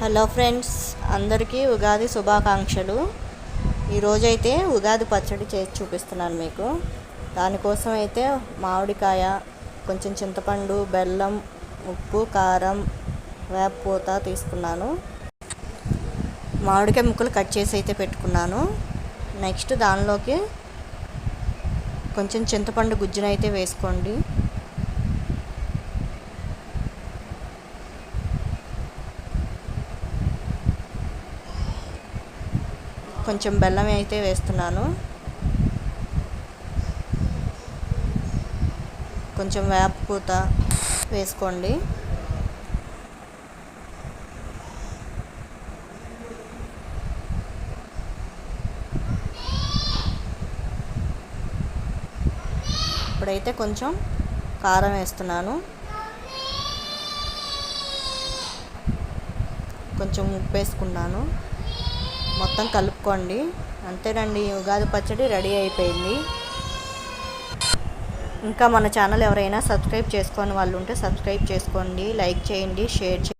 Hello friends అందరికీ ఉగాది శుభాకాంక్షలు. ఈరోజైతే ఉగాది పచ్చడి చేసి చూపిస్తున్నాను మీకు. దానికోసం అయితే మామిడికాయ కొంచెం చింతపండు బెల్లం ఉప్పు కారం వేపపూత తీసుకున్నాను. మామిడికాయ ముక్కలు కట్ చేసి అయితే పెట్టుకున్నాను. నెక్స్ట్ దానిలోకి కొంచెం చింతపండు గుజ్జునైతే వేసుకోండి. కొంచెం బెల్లం అయితే వేస్తున్నాను. కొంచెం వేపపూత వేసుకోండి. ఇప్పుడైతే కొంచెం కారం వేస్తున్నాను. కొంచెం ఉప్పు వేసుకున్నాను. మొత్తం కలుపుకోండి. అంతేనండి ఉగాది పచ్చడి రెడీ అయిపోయింది. ఇంకా మన ఛానల్ ఎవరైనా సబ్స్క్రైబ్ చేసుకొని వాళ్ళు ఉంటే సబ్స్క్రైబ్ చేసుకోండి లైక్ చేయండి షేర్ చేయండి.